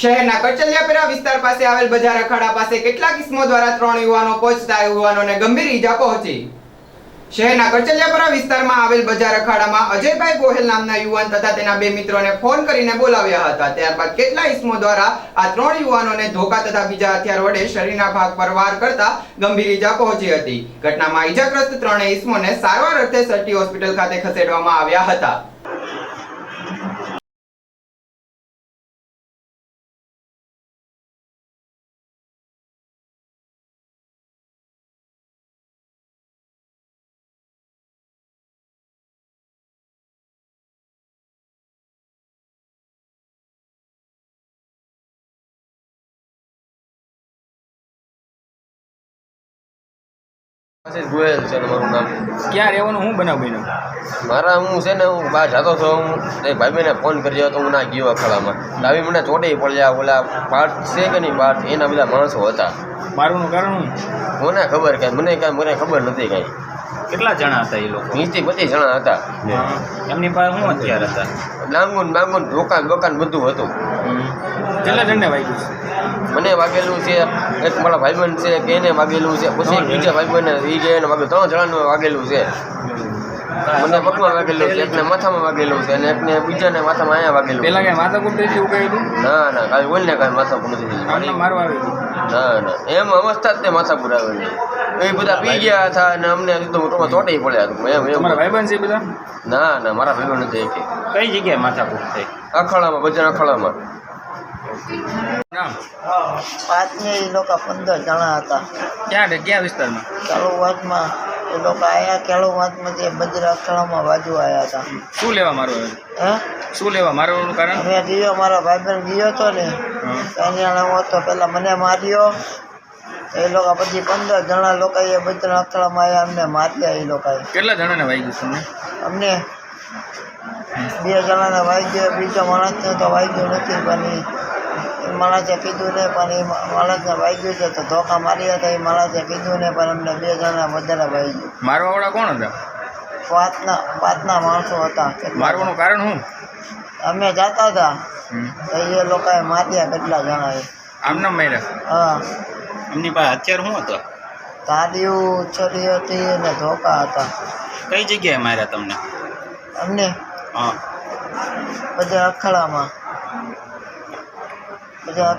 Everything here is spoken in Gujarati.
શહેરના કચલિયાપેરા વિસ્તાર પાસે આવેલ બજાર અખાડા પાસે કેટલાક ઇસમો દ્વારા ત્રણ યુવાનો પહોંચતા યુવાનોને ગંભીર ઈજા પહોંચી. શહેરના કચલિયાપરા વિસ્તારમાં આવેલ બજાર અખાડામાં અજયભાઈ ગોહેલ નામના યુવાન તથા તેના બે મિત્રોને ફોન કરીને બોલાવ્યા હતા. ત્યારબાદ કેટલા ઇસમો દ્વારા આ ત્રણ યુવાનોને ધોકા તથા બીજા હથિયાર વડે શરીરના ભાગ પર વાર કરતા ગંભીર ઈજા પહોંચી હતી. ઘટનામાં ઈજાગ્રસ્ત ત્રણેય ઇસમોને સારવાર અર્થે સટી હોસ્પિટલ ખાતે ખસેડવામાં આવ્યા હતા. આશીષ ગોયલ છે મારું નામ. ક્યાં રહેવાનું હું બનાવ બન્યો મારા હું છે ને હું બહાર જતો હતો હું એક ભાઈબંધને ફોન કર્યો હતો હું ના ગયો અખાડામાં તો આવી મને ચોટે પડ્યા ઓલા પાર્ટ છે કે નહીં પાર્ટ એના બધા માણસો હતા. મારું કારણ હું મને ખબર કે મને કાંઈ મને ખબર નથી કાંઈ. કેટલા જણા હતા એ લોકો? વીસથી પચીસ જણા હતા. એમની પાસે શું હથિયાર હતા? ડાંગુન બાંગુન દુકાન દુકાન બધું હતું. કેટલા જણને વાગ્યું છે? મને વાગેલું છે એક મારા ભાઈબંધ છે કે એને વાગેલું છે પછી બીજા ભાઈબંધ એ જે એને વાગેલું ત્રણ જણાનું વાગેલું છે. મને પગમાં વાગેલું છે એકને માથામાં વાગેલું છે અને એકને બીજાને માથામાં અહીંયા વાગેલું પેલા કઈ માથા કુટ એવું કહ્યું ના ના કાંઈ બોલ ને કાંઈ નથી થયેલું. આમને મારવા આવી ના ના એમ અવસ્થા જ તે માથાપુર આવેલી એ બધા પી ગયા હતા અને અમને તો મોટોમાં ચોટે પડ્યા હતું. એમ એમ. ભાઈબંધ છે બધા? ના ના મારા ભાઈબંધ નથી કે કઈ જગ્યાએ માથા કૂટ થઈ? અખાડામાં ભજન અખાડામાં. નામ? લોકો પંદર જણા હતા. ક્યાં ક્યાં વિસ્તારમાં? ચાલુ એ લોકો આયા ચાલુ વાતમાં તે બજર અખાડામાં બાજુ આવ્યા હતા. શું લેવા મારવા હે? શું લેવા મારવાનું કારણ? અમે ગયો મારા ભાઈબંધ ગયો હતો ને. એની હું હતો પહેલાં મને માર્યો એ લોકો પછી પંદર જણા લોકો એ બધા અથડામાં આવ્યા અમને માર્યા એ લોકોએ. કેટલા જણાને વાગ્યું તમને? અમને બે જણાને વાગ્યો બીજો માણસને તો વાગ્યું નથી પણ એ માણસે કીધું ને પણ એ માણસને વાગ્યું છે તો ધોકા માર્યા હતા એ માણસે કીધું ને પણ અમને બે જણા વધારે વાગ્યું મારવા વાળા કોણ હતા? પાંચના પાંચના માણસો હતા. મારવાનું કારણ શું? અમે જાતા હતા. એ લોકોએ માર્યા કેટલા જણાએ. આમ નામ માર્યા? હા. એમની પાસે હથિયાર શું હતો? તાળીઓ છરી હતી અને ધોકા હતા. કઈ જગ્યાએ માર્યા તમને? અમને? હા. બધા અખાડામાં. બધા